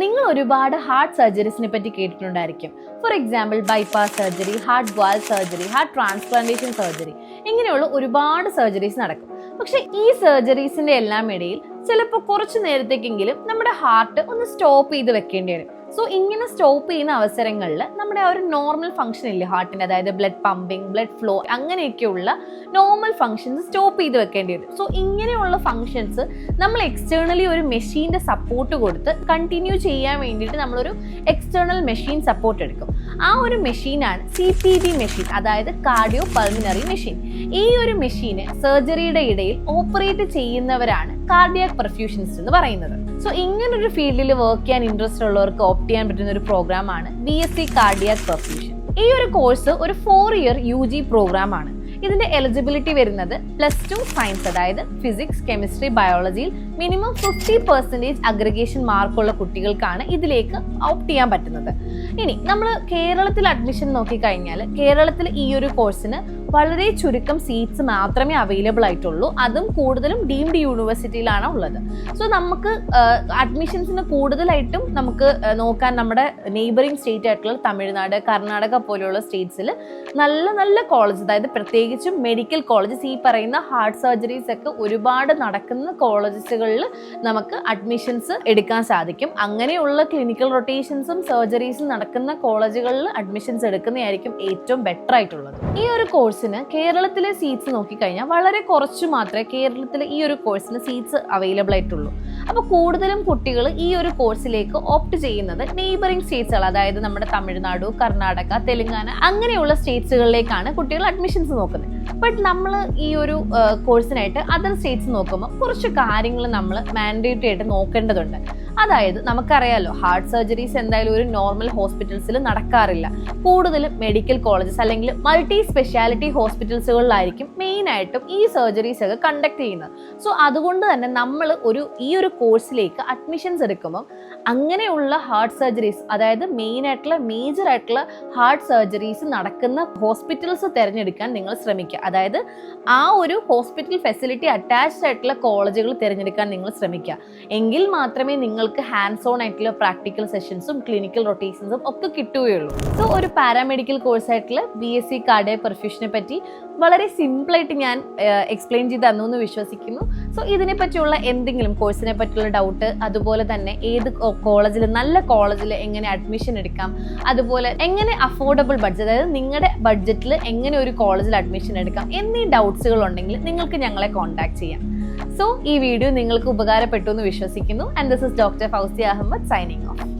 നിങ്ങൾ ഒരുപാട് ഹാർട്ട് സർജറീസിനെ പറ്റി കേട്ടിട്ടുണ്ടായിരിക്കും. For example bypass surgery heart valve surgery heart transplantation surgery ഇങ്ങനെയുള്ള ഒരുപാട് സർജറീസ് നടക്കും. പക്ഷെ ഈ സർജറീസിന്റെ എല്ലാം ഇടയിൽ ചിലപ്പോൾ കുറച്ച് നേരത്തേക്കെങ്കിലും നമ്മുടെ ഹാർട്ട് ഒന്ന് സ്റ്റോപ്പ് ചെയ്ത് വെക്കേണ്ടി വരും. സോ ഇങ്ങനെ സ്റ്റോപ്പ് ചെയ്യുന്ന അവസരങ്ങളിൽ നമ്മുടെ ആ ഒരു നോർമൽ ഫംഗ്ഷൻ ഇല്ലേ ഹാർട്ടിന്റെ അതായത് ബ്ലഡ് പമ്പിങ് ബ്ലഡ് ഫ്ലോ അങ്ങനെയൊക്കെയുള്ള നോർമൽ ഫംഗ്ഷൻസ് സ്റ്റോപ്പ് ചെയ്ത് വെക്കേണ്ടി വരും. സോ ഇങ്ങനെയുള്ള ഫംഗ്ഷൻസ് നമ്മൾ എക്സ്റ്റേണലി ഒരു മെഷീന്റെ സപ്പോർട്ട് കൊടുത്ത് കണ്ടിന്യൂ ചെയ്യാൻ വേണ്ടിയിട്ട് നമ്മളൊരു എക്സ്റ്റേണൽ മെഷീൻ സപ്പോർട്ട് എടുക്കും. ആ ഒരു മെഷീനാണ് സി പി ബി മെഷീൻ അതായത് കാർഡിയോ പൾമിനറി മെഷീൻ ഈ ഒരു മെഷീന് സർജറിയുടെ ഇടയിൽ ഓപ്പറേറ്റ് ചെയ്യുന്നവരാണ് കാർഡിയാക് പെർഫ്യൂഷൻസ് എന്ന് പറയുന്നത്. സോ ഇങ്ങനൊരു ഫീൽഡിൽ വർക്ക് ചെയ്യാൻ ഇൻട്രസ്റ്റ് ഉള്ളവർക്ക് ഓപ്റ്റ് ചെയ്യാൻ പറ്റുന്ന ഒരു പ്രോഗ്രാമാണ് B S C cardiac perfusion ഈ ഒരു കോഴ്സ് ഒരു four year U G program ആണ്. ഇതിന്റെ എലിജിബിലിറ്റി വരുന്നത് പ്ലസ് ടു സയൻസ് അതായത് ഫിസിക്സ് കെമിസ്ട്രി ബയോളജിയിൽ മിനിമം ഫിഫ്റ്റി പെർസെന്റേജ് അഗ്രഗേഷൻ മാർക്കുള്ള കുട്ടികൾക്കാണ് ഇതിലേക്ക് ഓപ്റ്റ് ചെയ്യാൻ പറ്റുന്നത്. ഇനി നമ്മൾ കേരളത്തിൽ അഡ്മിഷൻ നോക്കിക്കഴിഞ്ഞാൽ കേരളത്തിൽ ഈ ഒരു കോഴ്സിന് വളരെ ചുരുക്കം സീറ്റ്സ് മാത്രമേ അവൈലബിൾ ആയിട്ടുള്ളൂ. അതും കൂടുതലും ഡീംഡ് യൂണിവേഴ്സിറ്റിയിലാണ് ഉള്ളത്. സോ നമുക്ക് അഡ്മിഷൻസിന് കൂടുതലായിട്ടും നമുക്ക് നോക്കാൻ നമ്മുടെ നെയ്ബറിങ് സ്റ്റേറ്റ് ആയിട്ടുള്ള തമിഴ്നാട് കർണാടക പോലെയുള്ള സ്റ്റേറ്റ്സിൽ നല്ല നല്ല കോളേജ് അതായത് പ്രത്യേകിച്ചും മെഡിക്കൽ കോളേജസ് ഈ പറയുന്ന ഹാർട്ട് സർജറീസ് ഒക്കെ ഒരുപാട് നടക്കുന്ന കോളേജസുകളിൽ നമുക്ക് അഡ്മിഷൻസ് എടുക്കാൻ സാധിക്കും. അങ്ങനെയുള്ള ക്ലിനിക്കൽ റൊട്ടേഷൻസും സർജറീസും നടക്കുന്ന കോളേജുകളിൽ അഡ്മിഷൻസ് എടുക്കുന്നതായിരിക്കും ഏറ്റവും ബെറ്റർ ആയിട്ടുള്ളത്. ഈ ഒരു കോഴ്സിന് കേരളത്തിലെ സീറ്റ്സ് നോക്കിക്കഴിഞ്ഞാൽ വളരെ കുറച്ച് മാത്രമേ കേരളത്തിലെ ഈ ഒരു കോഴ്സിന് സീറ്റ്സ് അവൈലബിൾ ആയിട്ടുള്ളൂ. അപ്പോൾ കൂടുതലും കുട്ടികൾ ഈ ഒരു കോഴ്സിലേക്ക് ഓപ്റ്റ് ചെയ്യുന്നത് നെയ്ബറിംഗ് സ്റ്റേറ്റ്സുകൾ അതായത് നമ്മുടെ തമിഴ്നാട് കർണാടക തെലുങ്കാന അങ്ങനെയുള്ള സ്റ്റേറ്റ്സുകളിലേക്കാണ് കുട്ടികൾ അഡ്മിഷൻസ് നോക്കുന്നത്. ബട്ട് നമ്മൾ ഈ ഒരു കോഴ്സിനായിട്ട് അതർ സ്റ്റേറ്റ്സ് നോക്കുമ്പോൾ കുറച്ച് കാര്യങ്ങൾ നമ്മൾ മാൻഡേറ്ററി ആയിട്ട് നോക്കേണ്ടതുണ്ട്. അതായത് നമുക്കറിയാലോ ഹാർട്ട് സർജറീസ് എന്തായാലും ഒരു നോർമൽ ഹോസ്പിറ്റൽസിൽ നടക്കാറില്ല. കൂടുതലും മെഡിക്കൽ കോളേജസ് അല്ലെങ്കിൽ മൾട്ടി സ്പെഷ്യാലിറ്റി ഹോസ്പിറ്റൽസുകളിലായിരിക്കും മെയിൻ ആയിട്ടും ഈ സർജറീസ് ഒക്കെ കണ്ടക്ട് ചെയ്യുന്നത്. സോ അതുകൊണ്ട് തന്നെ നമ്മൾ ഒരു ഈ ഒരു കോഴ്സിലേക്ക് അഡ്മിഷൻസ് എടുക്കുമ്പോൾ അങ്ങനെയുള്ള ഹാർട്ട് സർജറീസ് അതായത് മെയിൻ ആയിട്ടുള്ള മേജർ ആയിട്ടുള്ള ഹാർട്ട് സർജറീസ് നടക്കുന്ന ഹോസ്പിറ്റൽസ് തിരഞ്ഞെടുക്കാൻ നിങ്ങൾ ശ്രമിക്കുക അതായത് ആ ഒരു ഹോസ്പിറ്റൽ ഫെസിലിറ്റി അറ്റാച്ച്ഡ് ആയിട്ടുള്ള കോളേജുകൾ തിരഞ്ഞെടുക്കാൻ നിങ്ങൾ ശ്രമിക്കുക. എങ്കിൽ മാത്രമേ നിങ്ങൾക്ക് ഹാൻഡ്സ് ഓൺ ആയിട്ടുള്ള പ്രാക്ടിക്കൽ സെഷൻസും ക്ലിനിക്കൽ റൊട്ടേഷൻസും ഒക്കെ കിട്ടുകയുള്ളൂ. സോ ഒരു പാരാമെഡിക്കൽ കോഴ്സ് ആയിട്ടുള്ള ബി എസ് സി കാർഡിയ പെർഫ്യൂഷനെ പറ്റി വളരെ സിമ്പിളായിട്ട് ഞാൻ എക്സ്പ്ലെയിൻ ചെയ്ത് തന്നു എന്ന് വിശ്വസിക്കുന്നു. സോ ഇതിനെ പറ്റിയുള്ള എന്തെങ്കിലും കോഴ്സിനെ പറ്റിയുള്ള ഡൗട്ട് അതുപോലെ തന്നെ ഏത് കോളേജിൽ നല്ല കോളേജിൽ എങ്ങനെ അഡ്മിഷൻ എടുക്കാം അതുപോലെ എങ്ങനെ അഫോർഡബിൾ ബഡ്ജറ്റ് അതായത് നിങ്ങളുടെ ബഡ്ജറ്റിൽ എങ്ങനെ ഒരു കോളേജിൽ അഡ്മിഷൻ എടുക്കാം എന്നീ ഡൗട്ട്സുകൾ ഉണ്ടെങ്കിൽ നിങ്ങൾക്ക് ഞങ്ങളെ കോൺടാക്ട് ചെയ്യാം. സോ ഈ വീഡിയോ നിങ്ങൾക്ക് ഉപകാരപ്പെട്ടു എന്ന് വിശ്വസിക്കുന്നു. And this is doctor Fousi Ahammed signing off